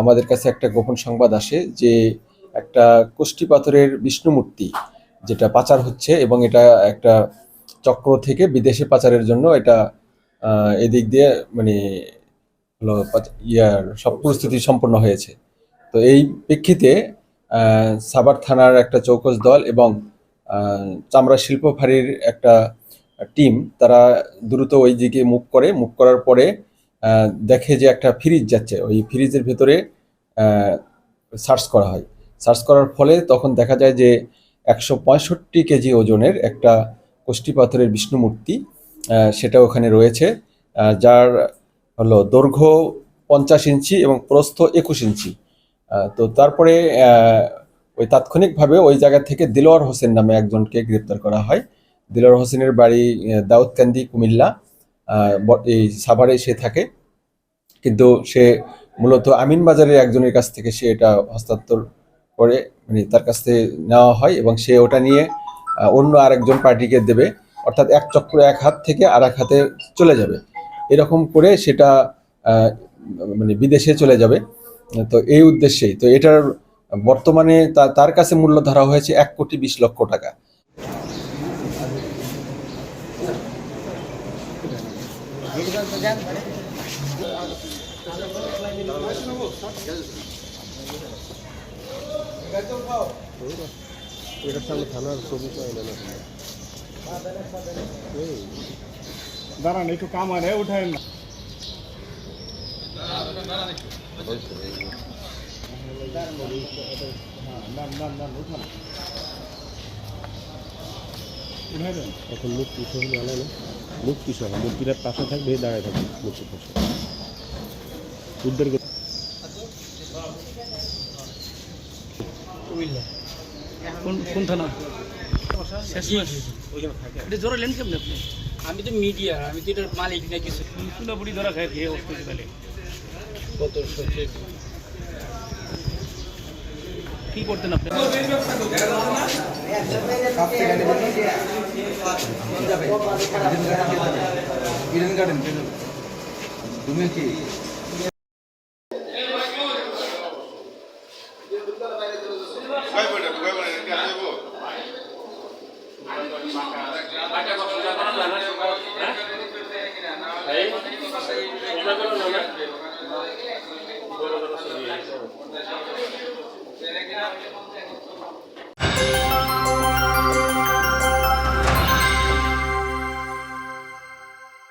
আমাদের কাছে একটা গোপন সংবাদ আসে যে একটা কোষ্ঠী পাথরের বিষ্ণু মূর্তি যেটা পাচার হচ্ছে এবং এটা একটা চক্র থেকে বিদেশে পাচারের জন্য এটা এদিক দিয়ে মানে হলো ইয়ার সব পরিস্থিতি সম্পন্ন হয়েছে। তো এই প্রেক্ষিতে সাভার থানার একটা চৌকস দল এবং চামড়া শিল্প ফাঁড়ির একটা টিম, তারা দ্রুত ওই দিকে মুভ করে মুভ করার পরে দেখে যে একটা ফ্রিজ যাচ্ছে, ওই ফ্রিজের ভেতরে সার্চ করা হয়। সার্চ করার ফলে তখন দেখা যায় যে একশো পঁয়ষট্টি কেজি ওজনের একটা কোষ্ঠী পাথরের বিষ্ণু মূর্তি সেটা ওখানে রয়েছে যার হলো দৈর্ঘ্য পঞ্চাশ ইঞ্চি এবং প্রস্থ একুশ ইঞ্চি। তো তারপরে ওই তাৎক্ষণিকভাবে ওই জায়গা থেকে দিলোয়ার হোসেন নামে একজনকে গ্রেপ্তার করা হয়। দিলোয়ার হোসেনের বাড়ি দাউদকান্দি, কুমিল্লা। এই সাভারে সে থাকে। কিন্তু সে মূলত আমিন বাজারের একজনের কাছ থেকে সে এটা হস্তান্তর করে মানে তার কাছ থেকে নেওয়া হয় এবং সে ওটা নিয়ে অন্য আরেকজন পার্টিকে দেবে। অর্থাৎ এক চক্র এক হাত থেকে আর এক হাতে চলে যাবে। এরকম করে সেটা মানে বিদেশে চলে যাবে। তো এই উদ্দেশ্যেই। তো এটার বর্তমানে তার কাছে মূল্য ধরা হয়েছে এক কোটি বিশ লক্ষ টাকা। এটার সামনে থানার ছবি তো না দাঁড়ান একটু কামারে উঠায় না এখন মূর্তি সহ আলো না মূর্তি সহ মূর্তিটার পাশে থাকবে দাঁড়ায় থাকবে মূর্তির পাশে। উদ্ধার করে কোন কোন থানা? শেষ মাস এটা জোরে লেন কেমন আপনি? আমি তো মিডিয়া আমি তো এটার মালিক না কিছু। পুনাপুরি ধরা খায় খেয়ে তাহলে? কত সচিব কি করতেন আপনি? ইডেন গার্ডেন তুমি কি Thank you.